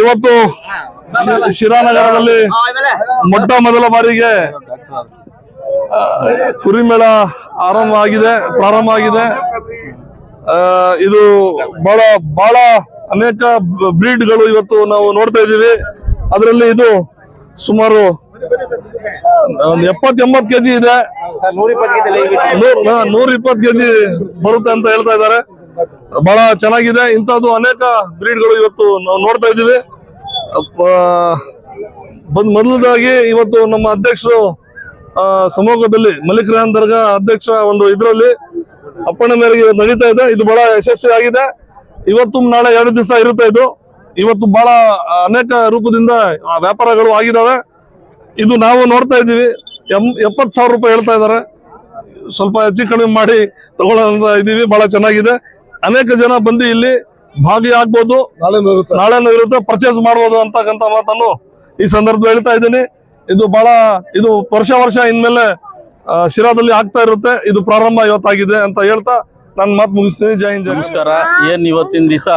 ಇವತ್ತು ಶಿರಾನಗರದಲ್ಲಿ ಮೊಟ್ಟ ಮೊದಲ ಬಾರಿಗೆ ಕುರಿಮೇಳ ಆರಂಭ ಆಗಿದೆ ಪ್ರಾರಂಭ ಆಗಿದೆ. ಇದು ಬಹಳ ಬಹಳ ಅನೇಕ ಬ್ರೀಡ್ಗಳು ಇವತ್ತು ನಾವು ನೋಡ್ತಾ ಇದ್ದೀವಿ. ಅದರಲ್ಲಿ ಇದು ಸುಮಾರು ಒಂದು ಎಪ್ಪತ್ ಎಂಬತ್ ಕೆಜಿ ಇದೆ ನೂರ್ ಇಪ್ಪತ್ತು ಕೆಜಿ ಬರುತ್ತೆ ಅಂತ ಹೇಳ್ತಾ ಇದ್ದಾರೆ. ಬಹಳ ಚೆನ್ನಾಗಿದೆ. ಇಂಥದ್ದು ಅನೇಕ ಬ್ರೀಡ್ಗಳು ಇವತ್ತು ನಾವು ನೋಡ್ತಾ ಇದ್ದೀವಿ. ಬಂದ್ ಮೊದಲದಾಗಿ ಇವತ್ತು ನಮ್ಮ ಅಧ್ಯಕ್ಷರು ಆ, ಸಮ್ಮುಖದಲ್ಲಿ ಮಲಿಕ್ ರೆಹನ್ ದರ್ಗಾ ಅಧ್ಯಕ್ಷ ಒಂದು ಇದರಲ್ಲಿ ಅಪ್ಪಣೆ ಮೇರೆಗೆ ನಡೀತಾ ಇದೆ. ಇದು ಬಹಳ ಯಶಸ್ವಿ ಆಗಿದೆ. ಇವತ್ತು ನಾಳೆ ಎರಡು ದಿವಸ ಇರುತ್ತೆ ಇದು. ಇವತ್ತು ಬಹಳ ಅನೇಕ ರೂಪದಿಂದ ವ್ಯಾಪಾರಗಳು ಆಗಿದ್ದಾವೆ. ಇದು ನಾವು ನೋಡ್ತಾ ಇದ್ದೀವಿ. ಎಂ ಎಪ್ಪತ್ತು ಸಾವಿರ ರೂಪಾಯಿ ಹೇಳ್ತಾ ಇದ್ದಾರೆ. ಸ್ವಲ್ಪ ಹೆಚ್ಚು ಕಡಿಮೆ ಮಾಡಿ ತಗೊಳ್ಳೋ ಇದೀವಿ ಬಹಳ ಚೆನ್ನಾಗಿದೆ. ಅನೇಕ ಜನ ಬಂದು ಇಲ್ಲಿ ಭಾಗಿಯಾಗ್ಬೋದು. ನಾಳೆ ಇರುತ್ತೆ ಪರ್ಚೇಸ್ ಮಾಡ್ಬೋದು ಅಂತಕ್ಕಂಥ ಮಾತನ್ನು ಈ ಸಂದರ್ಭದಲ್ಲಿ ಹೇಳ್ತಾ ಇದ್ದೀನಿ. ಇದು ಬಹಳ ಇದು ವರ್ಷ ವರ್ಷ ಇನ್ಮೇಲೆ ಶಿರಾದಲ್ಲಿ ಆಗ್ತಾ ಇರುತ್ತೆ. ಇದು ಪ್ರಾರಂಭ ಇವತ್ತಾಗಿದೆ ಅಂತ ಹೇಳ್ತಾ ನನ್ನ ಮಾತು ಮುಗಿಸ್ತೀನಿ. ಜೈ ಹಿಂದ್ ಜೈ ನಮಸ್ಕಾರ. ಏನು ಇವತ್ತಿನ ದಿವಸ?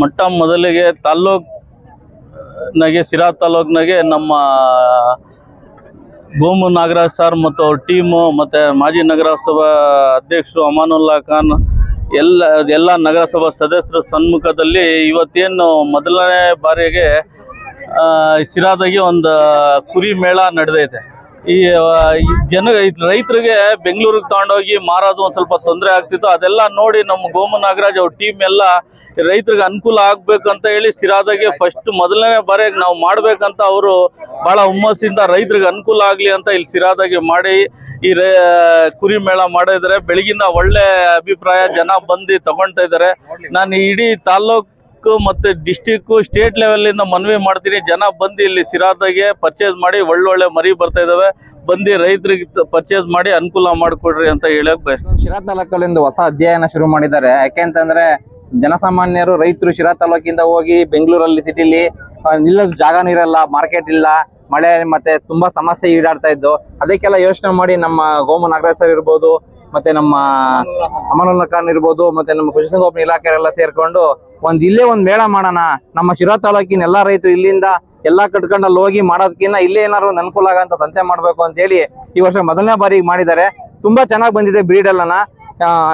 ಮೊಟ್ಟ ಮೊದಲಿಗೆ ತಾಲೂಕ್ನಾಗೆ ಸಿರಾ ತಾಲೂಕ್ನಾಗೆ ನಮ್ಮ ಭೂಮು ನಾಗರಾಜ್ ಸರ್ ಮತ್ತು ಅವ್ರ ಟೀಮು ಮತ್ತು ಮಾಜಿ ನಗರಸಭಾ ಅಧ್ಯಕ್ಷರು ಅಮಾನುಲ್ಲಾ ಖಾನ್ ಎಲ್ಲ ಎಲ್ಲ ನಗರಸಭಾ ಸದಸ್ಯರ ಸನ್ಮುಖದಲ್ಲಿ ಇವತ್ತೇನು ಮೊದಲನೇ ಬಾರಿಗೆ ಶಿರಾದಾಗಿ ಒಂದು ಕುರಿ ಮೇಳ ನಡೆದೈತೆ. ಈ ಜನ ರೈತರಿಗೆ ಬೆಂಗಳೂರಿಗೆ ತಗೊಂಡೋಗಿ ಮಾರೋದು ಒಂದು ಸ್ವಲ್ಪ ತೊಂದರೆ ಆಗ್ತಿತ್ತು. ಅದೆಲ್ಲ ನೋಡಿ ನಮ್ಮ ಗೋಮ ನಾಗರಾಜ್ ಅವ್ರ ಟೀಮ್ ಎಲ್ಲ ರೈತರಿಗೆ ಅನುಕೂಲ ಆಗ್ಬೇಕಂತ ಹೇಳಿ ಸಿರಾದಾಗೆ ಫಸ್ಟ್ ಮೊದಲನೇ ಬಾರಿಗೆ ನಾವು ಮಾಡ್ಬೇಕಂತ ಅವರು ಬಹಳ ಹುಮ್ಮಸ್ಸಿಂದ ರೈತರಿಗೆ ಅನುಕೂಲ ಆಗಲಿ ಅಂತ ಇಲ್ಲಿ ಸಿರಾದಾಗೆ ಮಾಡಿ ಈ ಕುರಿ ಮೇಳ ಮಾಡಿದ್ರೆ ಬೆಳಗಿನ ಒಳ್ಳೆ ಅಭಿಪ್ರಾಯ, ಜನ ಬಂದು ತಗೊಂತ ಇದ್ದಾರೆ ನಾನು ಇಡೀ ತಾಲ್ಲೂಕು ಮತ್ತೆ ಡಿಸ್ಟಿಕ್ ಸ್ಟೇಟ್ ಲೆವೆಲ್ ಇಂದ ಮನವಿ ಮಾಡ್ತೀನಿ. ಜನ ಬಂದು ಇಲ್ಲಿ ಸಿರಾದಾಗೆ ಪರ್ಚೇಸ್ ಮಾಡಿ ಒಳ್ಳೊಳ್ಳೆ ಮರಿ ಬರ್ತಾ ಇದಾವೆ. ಬಂದು ರೈತರಿಗೆ ಪರ್ಚೇಸ್ ಮಾಡಿ ಅನುಕೂಲ ಮಾಡಿಕೊಡ್ರಿ ಅಂತ ಹೇಳಕ್ ಬಯಸ್ತೀನಿ. ಶಿರಾ ತಾಲೂಕಲ್ಲಿ ಹೊಸ ಅಧ್ಯಯನ ಶುರು ಮಾಡಿದ್ದಾರೆ. ಯಾಕೆಂತಂದ್ರೆ ಜನಸಾಮಾನ್ಯರು ರೈತರು ಶಿರಾ ತಾಲೂಕಿಂದ ಹೋಗಿ ಬೆಂಗಳೂರಲ್ಲಿ ಸಿಟಿಲಿ ನಿಲ್ಲ ಜಾಗನೂ ಇರಲ್ಲ ಮಾರ್ಕೆಟ್ ಇಲ್ಲ. ಮಳೆ ಮತ್ತೆ ತುಂಬಾ ಸಮಸ್ಯೆ ಈಡಾಡ್ತಾ ಇದ್ದು, ಅದಕ್ಕೆಲ್ಲ ಯೋಚನೆ ಮಾಡಿ ನಮ್ಮ ಗೋಮ ನಾಗರಾಜ್ ಸರ್ ಇರ್ಬೋದು, ಮತ್ತೆ ನಮ್ಮ ಅಮನುಲ್ಲಾ ಖಾನ್ ಇರ್ಬೋದು, ಮತ್ತೆ ನಮ್ಮ ಪಶುಸಂಗೋಪನಾ ಇಲಾಖೆಯವರೆಲ್ಲ ಸೇರ್ಕೊಂಡು ಒಂದ್ ಇಲ್ಲೇ ಒಂದ್ ಮೇಳ ಮಾಡೋಣ. ನಮ್ಮ ಶಿರಾ ತಾಲೂಕಿನ ಎಲ್ಲಾ ರೈತರು ಇಲ್ಲಿಂದ ಎಲ್ಲಾ ಕಟ್ಕೊಂಡು ಅಲ್ಲಿ ಹೋಗಿ ಮಾಡೋದಕ್ಕಿಂತ ಇಲ್ಲೇ ಏನಾದ್ರು ಒಂದ್ ಅನುಕೂಲ ಆಗಂತ ಸಂತೆ ಮಾಡ್ಬೇಕು ಅಂತ ಹೇಳಿ ಈ ವರ್ಷ ಮೊದಲನೇ ಬಾರಿಗೆ ಮಾಡಿದ್ದಾರೆ. ತುಂಬಾ ಚೆನ್ನಾಗಿ ಬಂದಿದೆ ಬ್ರೀಡ್ ಎಲ್ಲನ.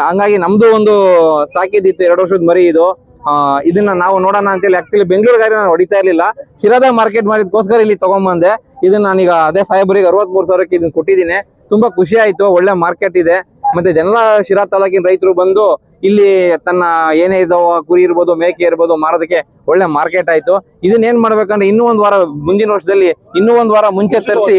ಹಂಗಾಗಿ ನಮ್ದು ಒಂದು ಸಾಕಿದಿತ್ತು ಎರಡು ವರ್ಷದ ಮರಿ ಇದು. ಇದನ್ನ ನಾವು ನೋಡೋಣ ಅಂತೇಳಿ ಆಕ್ಚುಲಿ ಬೆಂಗಳೂರಿಗಾರಿ ನಾನು ಹೊಡಿತಾ ಇರಲಿಲ್ಲ. ಶಿರಾದ ಮಾರ್ಕೆಟ್ ಮಾಡಿದ್ಕೋಸ್ಕರ ಇಲ್ಲಿ ತಗೊಂಬಂದೆ. ಇದನ್ನ ನಾನೀಗ ಅದೇ ಸಾಹೇಬರಿಗೆ ಅರವತ್ಮೂರು ಸಾವಿರಕ್ಕೆ ಇದನ್ನ ಕೊಟ್ಟಿದ್ದೀನಿ. ತುಂಬಾ ಖುಷಿ ಆಯ್ತು ಒಳ್ಳೆ ಮಾರ್ಕೆಟ್ ಇದೆ. ಮತ್ತೆ ಜನರ ಶಿರಾ ತಾಲೂಕಿನ ರೈತರು ಬಂದು ಇಲ್ಲಿ ತನ್ನ ಏನೇ ಇದಾವ ಕುರಿ ಇರ್ಬೋದು ಮೇಕೆ ಇರ್ಬೋದು ಮಾರೋದಕ್ಕೆ ಒಳ್ಳೆ ಮಾರ್ಕೆಟ್ ಆಯ್ತು. ಇದನ್ನ ಏನ್ ಮಾಡ್ಬೇಕಂದ್ರೆ ಇನ್ನೂ ಒಂದ್ ವಾರ ಮುಂದಿನ ವರ್ಷದಲ್ಲಿ ಇನ್ನೂ ಒಂದ್ ವಾರ ಮುಂಚೆ ತರಿಸಿ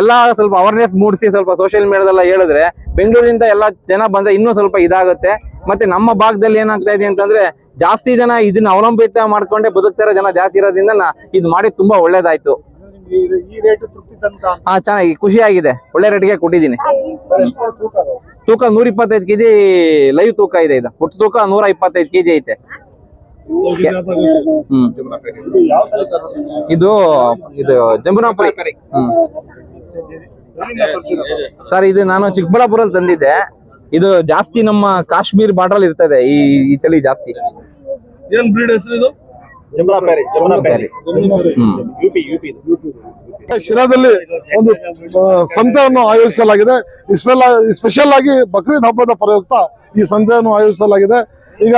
ಎಲ್ಲಾ ಸ್ವಲ್ಪ ಅವೇರ್ನೆಸ್ ಮೂಡಿಸಿ ಸ್ವಲ್ಪ ಸೋಷಿಯಲ್ ಮೀಡಿಯಾದಲ್ಲ ಹೇಳಿದ್ರೆ ಬೆಂಗಳೂರಿಂದ ಎಲ್ಲ ಜನ ಬಂದ್ರೆ ಇನ್ನೂ ಸ್ವಲ್ಪ ಇದಾಗುತ್ತೆ. ಮತ್ತೆ ನಮ್ಮ ಭಾಗದಲ್ಲಿ ಏನಾಗ್ತಾ ಇದೆ ಅಂತಂದ್ರೆ ಜಾಸ್ತಿ ಜನ ಇದನ್ನ ಅವಲಂಬಿತ ಮಾಡ್ಕೊಂಡೆ ಬದುಕ್ತಾರ ಜನ ಜಾಸ್ತಿ ಇರೋದ್ರಿಂದ ಇದು ಮಾಡಿ ತುಂಬಾ ಒಳ್ಳೇದಾಯ್ತು. ಹಾ, ಚೆನ್ನಾಗಿ ಖುಷಿ ಆಗಿದೆ ಒಳ್ಳೆ ರೇಟ್ಗೆ ಕೊಟ್ಟಿದ್ದೀನಿ. ತೂಕ ನೂರ ಇಪ್ಪತ್ತೈದು ಕೆಜಿ ಲೈವ್ ತೂಕ ಇದೆ ಇದು. ಒಟ್ಟು ತೂಕ ನೂರ ಇಪ್ಪತ್ತೈದು ಕೆಜಿ ಐತೆ. ಇದು ಇದು ಜಂಬುನಾಪುರಿ ಹ್ಮ್. ಸರ್, ಇದು ನಾನು ಚಿಕ್ಕಬಳ್ಳಾಪುರಲ್ಲಿ ತಂದಿದ್ದೆ. ಇದು ಜಾಸ್ತಿ ನಮ್ಮ ಕಾಶ್ಮೀರ್ ಬಾರ್ಡರ್ ಇರ್ತದೆ ಈ ಈ ತಳಿ ಜಾಸ್ತಿ. ಏನ್ ಬ್ರೀಡ್ ಹೆಸರು ಇದು? ಶಿರಾದಲ್ಲಿ ಒಂದು ಸಂತೆಯನ್ನು ಆಯೋಜಿಸಲಾಗಿದೆ. ಸ್ಪೆಷಲ್ ಆಗಿ ಬಕ್ರೀದ್ ಹಬ್ಬದ ಪ್ರಯುಕ್ತ ಈ ಸಂತೆಯನ್ನು ಆಯೋಜಿಸಲಾಗಿದೆ. ಈಗ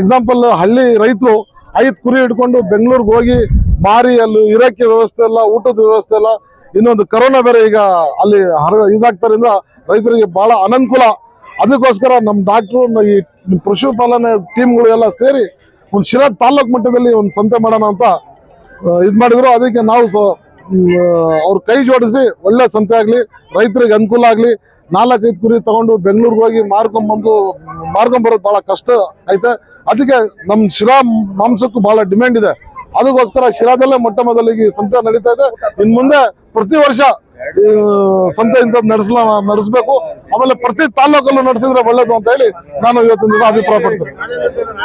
ಎಕ್ಸಾಂಪಲ್ ಹಳ್ಳಿ ರೈತರು ಐದು ಕುರಿ ಹಿಡ್ಕೊಂಡು ಬೆಂಗಳೂರಿಗೆ ಹೋಗಿ ಮಾರಿ ಅಲ್ಲಿ ಇರಕ್ಕೆ ವ್ಯವಸ್ಥೆ ಇಲ್ಲ ಊಟದ ವ್ಯವಸ್ಥೆ ಇಲ್ಲ ಇನ್ನೊಂದು ಕರೋನಾ ಬೇರೆ ಈಗ ಅಲ್ಲಿ ಇದಾಗ್ತಾರಿಂದ ರೈತರಿಗೆ ಬಹಳ ಅನನುಕೂಲ ಅದಕ್ಕೋಸ್ಕರ ನಮ್ಮ ಡಾಕ್ಟ್ರು ಈ ಪಶುಪಾಲನೆ ಟೀಮ್ಗಳು ಎಲ್ಲ ಸೇರಿ ಒಂದು ಶಿರಾ ತಾಲ್ಲೂಕು ಮಟ್ಟದಲ್ಲಿ ಒಂದು ಸಂತೆ ಮಾಡೋಣ ಅಂತ ಇದು ಮಾಡಿದ್ರು. ಅದಕ್ಕೆ ನಾವು ಅವ್ರ ಕೈ ಜೋಡಿಸಿ ಒಳ್ಳೆ ಸಂತೆ ಆಗಲಿ, ರೈತರಿಗೆ ಅನುಕೂಲ ಆಗಲಿ, ನಾಲ್ಕೈದು ಕುರಿ ತಗೊಂಡು ಬೆಂಗಳೂರಿಗೆ ಹೋಗಿ ಮಾರ್ಕೊಂಬಂದು ಮಾರ್ಕೊಂಡ್ ಬರೋದು ಬಹಳ ಕಷ್ಟ ಐತೆ. ಅದಕ್ಕೆ ನಮ್ಮ ಶಿರಾ ಮಾಂಸಕ್ಕೂ ಬಹಳ ಡಿಮ್ಯಾಂಡ್ ಇದೆ. ಅದಕ್ಕೋಸ್ಕರ ಶಿರಾದಲ್ಲೇ ಮೊಟ್ಟ ಮೊದಲಿಗೆ ಸಂತೆ ನಡೀತಾ ಇದೆ. ಇನ್ ಮುಂದೆ ಪ್ರತಿ ವರ್ಷ ಸಂತೆ ಇಂತ ನಡೆಸಲ ನಡೆಸಬೇಕು. ಆಮೇಲೆ ಪ್ರತಿ ತಾಲೂಕಲ್ಲೂ ನಡೆಸಿದ್ರೆ ಒಳ್ಳೇದು ಅಂತ ಹೇಳಿ ನಾನು ಇವತ್ತಿನ ದಿವಸ ಅಭಿಪ್ರಾಯ ಪಡ್ತೇನೆ.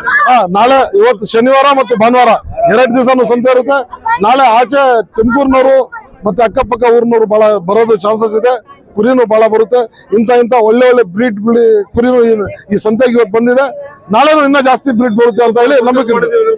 ಹಾ, ನಾಳೆ ಇವತ್ತು ಶನಿವಾರ ಮತ್ತು ಭಾನುವಾರ ಎರಡು ದಿವಸನೂ ಸಂತೆ ಇರುತ್ತೆ. ನಾಳೆ ಆಚೆ ತುಮಕೂರಿನವರು ಮತ್ತೆ ಅಕ್ಕಪಕ್ಕ ಊರಿನವರು ಬಹಳ ಬರೋದು ಚಾನ್ಸಸ್ ಇದೆ. ಕುರಿನೂ ಬಹಳ ಬರುತ್ತೆ. ಇಂಥ ಇಂಥ ಒಳ್ಳೆ ಒಳ್ಳೆ ಬ್ರೀಡ್ ಕುರಿನೂ ಈ- ಸಂತೆಗೆ ಇವತ್ತು ಬಂದಿದೆ. ನಾಳೆನೂ ಇನ್ನೂ ಜಾಸ್ತಿ ಬ್ರೀಡ್ ಬರುತ್ತೆ ಅಂತ ಹೇಳಿ ನಂಬಿಕೆ.